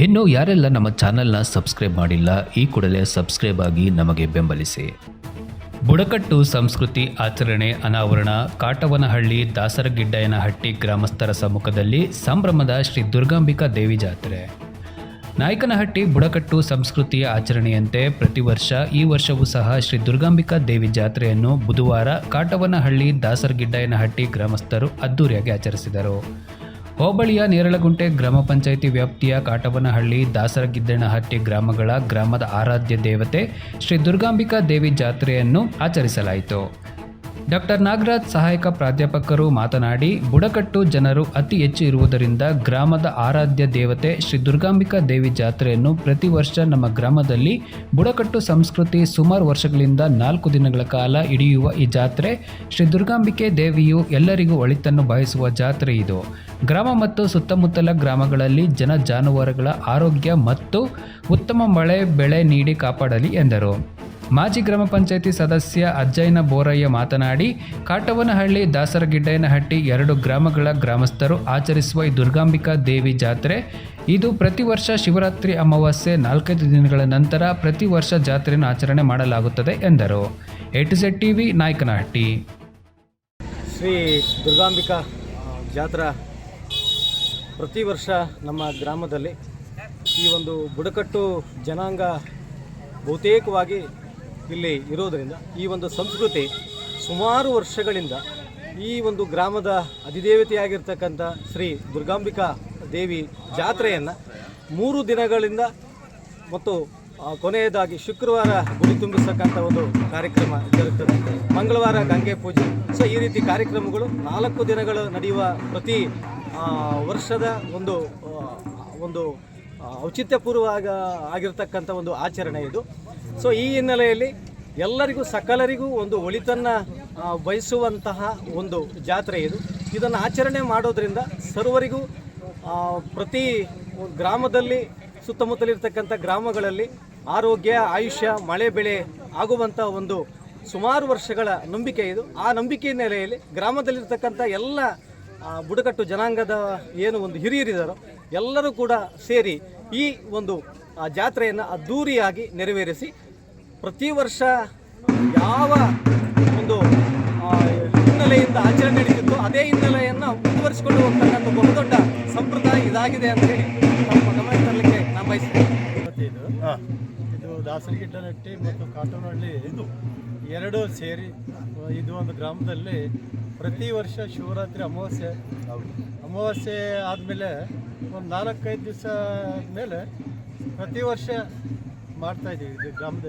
ಇನ್ನು ಯಾರೆಲ್ಲ ನಮ್ಮ ಚಾನೆಲ್ನ ಸಬ್ಸ್ಕ್ರೈಬ್ ಮಾಡಿಲ್ಲ, ಈ ಕೂಡಲೇ ಸಬ್ಸ್ಕ್ರೈಬ್ ಆಗಿ ನಮಗೆ ಬೆಂಬಲಿಸಿ. ಬುಡಕಟ್ಟು ಸಂಸ್ಕೃತಿ ಆಚರಣೆ ಅನಾವರಣ, ಕಾಟವನಹಳ್ಳಿ, ದಾಸರಗಿಡ್ಡಯ್ಯನಹಟ್ಟಿ ಗ್ರಾಮಸ್ಥರ ಸಮ್ಮುಖದಲ್ಲಿ ಸಂಭ್ರಮದ ಶ್ರೀ ದುರ್ಗಾಂಬಿಕಾ ದೇವಿ ಜಾತ್ರೆ. ನಾಯಕನಹಟ್ಟಿ ಬುಡಕಟ್ಟು ಸಂಸ್ಕೃತಿಯ ಆಚರಣೆಯಂತೆ ಪ್ರತಿ ವರ್ಷ ಈ ವರ್ಷವೂ ಸಹ ಶ್ರೀ ದುರ್ಗಾಂಬಿಕಾ ದೇವಿ ಜಾತ್ರೆಯನ್ನು ಬುಧವಾರ ಕಾಟವನಹಳ್ಳಿ, ದಾಸರಗಿಡ್ಡಯ್ಯನಹಟ್ಟಿ ಗ್ರಾಮಸ್ಥರು ಅದ್ದೂರಿಯಾಗಿ ಆಚರಿಸಿದರು. ಹೋಬಳಿಯ ನೇರಳಗುಂಟೆ ಗ್ರಾಮ ಪಂಚಾಯಿತಿ ವ್ಯಾಪ್ತಿಯ ಕಾಟವನಹಳ್ಳಿ ದಾಸರಗಿದ್ದಣಹಟ್ಟಿ ಗ್ರಾಮಗಳ ಗ್ರಾಮದ ಆರಾಧ್ಯ ದೇವತೆ ಶ್ರೀ ದುರ್ಗಾಂಬಿಕಾ ದೇವಿ ಜಾತ್ರೆಯನ್ನು ಆಚರಿಸಲಾಯಿತು. ಡಾಕ್ಟರ್ ನಾಗರಾಜ್ ಸಹಾಯಕ ಪ್ರಾಧ್ಯಾಪಕರು ಮಾತನಾಡಿ, ಬುಡಕಟ್ಟು ಜನರು ಅತಿ ಹೆಚ್ಚು ಇರುವುದರಿಂದ ಗ್ರಾಮದ ಆರಾಧ್ಯ ದೇವತೆ ಶ್ರೀ ದುರ್ಗಾಂಬಿಕಾ ದೇವಿ ಜಾತ್ರೆಯನ್ನು ಪ್ರತಿ ವರ್ಷ ನಮ್ಮ ಗ್ರಾಮದಲ್ಲಿ ಬುಡಕಟ್ಟು ಸಂಸ್ಕೃತಿ ಸುಮಾರು ವರ್ಷಗಳಿಂದ ನಾಲ್ಕು ದಿನಗಳ ಕಾಲ ಹಿಡಿಯುವ ಈ ಜಾತ್ರೆ. ಶ್ರೀ ದುರ್ಗಾಂಬಿಕೆ ದೇವಿಯು ಎಲ್ಲರಿಗೂ ಒಳಿತನ್ನು ಬಯಸುವ ಜಾತ್ರೆ ಇದು. ಗ್ರಾಮ ಮತ್ತು ಸುತ್ತಮುತ್ತಲ ಗ್ರಾಮಗಳಲ್ಲಿ ಜನ ಜಾನುವಾರುಗಳ ಆರೋಗ್ಯ ಮತ್ತು ಉತ್ತಮ ಮಳೆ, ಬೆಳೆ ನೀಡಿ ಕಾಪಾಡಲಿ ಎಂದರು. ಮಾಜಿ ಗ್ರಾಮ ಪಂಚಾಯಿತಿ ಸದಸ್ಯ ಅಜ್ಜಯ್ಯನ ಬೋರಯ್ಯ ಮಾತನಾಡಿ ಕಾಟವನಹಳ್ಳಿ ದಾಸರಗಿಡ್ಡಯ್ಯನಹಟ್ಟಿ ಎರಡು ಗ್ರಾಮಗಳ ಗ್ರಾಮಸ್ಥರು ಆಚರಿಸುವ ಈ ದುರ್ಗಾಂಬಿಕಾ ದೇವಿ ಜಾತ್ರೆ. ಇದು ಪ್ರತಿ ವರ್ಷ ಶಿವರಾತ್ರಿ ಅಮಾವಾಸ್ಯೆ ನಾಲ್ಕೈದು ದಿನಗಳ ನಂತರ ಪ್ರತಿ ವರ್ಷ ಜಾತ್ರೆಯನ್ನು ಆಚರಣೆ ಮಾಡಲಾಗುತ್ತದೆ ಎಂದರು. A to Z TV Nayakanahatti. Shri Durgambika ಜಾತ್ರಾ ಪ್ರತಿ ವರ್ಷ ನಮ್ಮ ಗ್ರಾಮದಲ್ಲಿ ಈ ಒಂದು ಬುಡಕಟ್ಟು ಜನಾಂಗ ಬಹುತೇಕವಾಗಿ ಇಲ್ಲಿ ಇರೋದರಿಂದ ಈ ಒಂದು ಸಂಸ್ಕೃತಿ ಸುಮಾರು ವರ್ಷಗಳಿಂದ ಈ ಒಂದು ಗ್ರಾಮದ ಅಧಿದೇವತೆಯಾಗಿರ್ತಕ್ಕಂಥ ಶ್ರೀ ದುರ್ಗಾಂಬಿಕಾ ದೇವಿ ಜಾತ್ರೆಯನ್ನು ಮೂರು ದಿನಗಳಿಂದ ಮತ್ತು ಕೊನೆಯದಾಗಿ ಶುಕ್ರವಾರ ಗುಡಿ ತುಂಬಿಸ್ತಕ್ಕಂಥ ಒಂದು ಕಾರ್ಯಕ್ರಮ ಜರುಗುತ್ತದೆ ಮಂಗಳವಾರ ಗಂಗೆ ಪೂಜೆ. ಸೊ ಈ ರೀತಿ ಕಾರ್ಯಕ್ರಮಗಳು ನಾಲ್ಕು ದಿನಗಳು ನಡೆಯುವ ಪ್ರತಿ ವರ್ಷದ ಒಂದು ಒಂದು ಔಚಿತ್ಯಪೂರ್ವ ಆಗಿರ್ತಕ್ಕಂಥ ಒಂದು ಆಚರಣೆ ಇದು. ಸೊ ಈ ಹಿನ್ನೆಲೆಯಲ್ಲಿ ಎಲ್ಲರಿಗೂ, ಸಕಲರಿಗೂ ಒಂದು ಒಳಿತನ್ನು ಬಯಸುವಂತಹ ಒಂದು ಜಾತ್ರೆ ಇದು. ಇದನ್ನು ಆಚರಣೆ ಮಾಡೋದ್ರಿಂದ ಸರ್ವರಿಗೂ ಪ್ರತಿ ಗ್ರಾಮದಲ್ಲಿ, ಸುತ್ತಮುತ್ತಲಿರ್ತಕ್ಕಂಥ ಗ್ರಾಮಗಳಲ್ಲಿ ಆರೋಗ್ಯ, ಆಯುಷ್ಯ, ಮಳೆ ಬೆಳೆ ಆಗುವಂಥ ಒಂದು ಸುಮಾರು ವರ್ಷಗಳ ನಂಬಿಕೆ ಇದು. ಆ ನಂಬಿಕೆ ಹಿನ್ನೆಲೆಯಲ್ಲಿ ಗ್ರಾಮದಲ್ಲಿರ್ತಕ್ಕಂಥ ಎಲ್ಲ ಬುಡಕಟ್ಟು ಜನಾಂಗದ ಏನು ಒಂದು ಹಿರಿಯರಿದ್ದಾರೋ ಎಲ್ಲರೂ ಕೂಡ ಸೇರಿ ಈ ಒಂದು ಜಾತ್ರೆಯನ್ನು ಅದ್ದೂರಿಯಾಗಿ ನೆರವೇರಿಸಿ ಪ್ರತಿ ವರ್ಷ ಯಾವ ಒಂದು ಹಿನ್ನೆಲೆಯಿಂದ ಆಚರಣೆ ನಡೀತಿತ್ತು ಅದೇ ಹಿನ್ನೆಲೆಯನ್ನು ಮುಂದುವರಿಸಿಕೊಂಡು ಹೋಗ್ತಕ್ಕಂಥ ಬಹುದೊಡ್ಡ ಸಂಪ್ರದಾಯ ಇದಾಗಿದೆ ಅಂತ ಹೇಳಿ ತಮ್ಮ ಗಮನ ತರಲಿಕ್ಕೆ ನಾನು ಬಯಸ್ತೇನೆ ಇದು ಇದು ದಾಸರಗಿಡ್ಡನಟ್ಟಿ ಮತ್ತು ಕಾಟೋನಹಳ್ಳಿ ಇದು ಎರಡು ಸೇರಿ ಇದು ಒಂದು ಗ್ರಾಮದಲ್ಲಿ ಪ್ರತಿ ವರ್ಷ ಶಿವರಾತ್ರಿ ಅಮಾವಾಸ್ಯೆ ಅಮಾವಾಸ್ಯೆ ಆದಮೇಲೆ ಒಂದು ನಾಲ್ಕೈದು ದಿವಸ ಆದಮೇಲೆ ಪ್ರತಿ ವರ್ಷ ಮಾಡ್ತಾಯಿದ್ದೀವಿ ಇದು ಗ್ರಾಮದ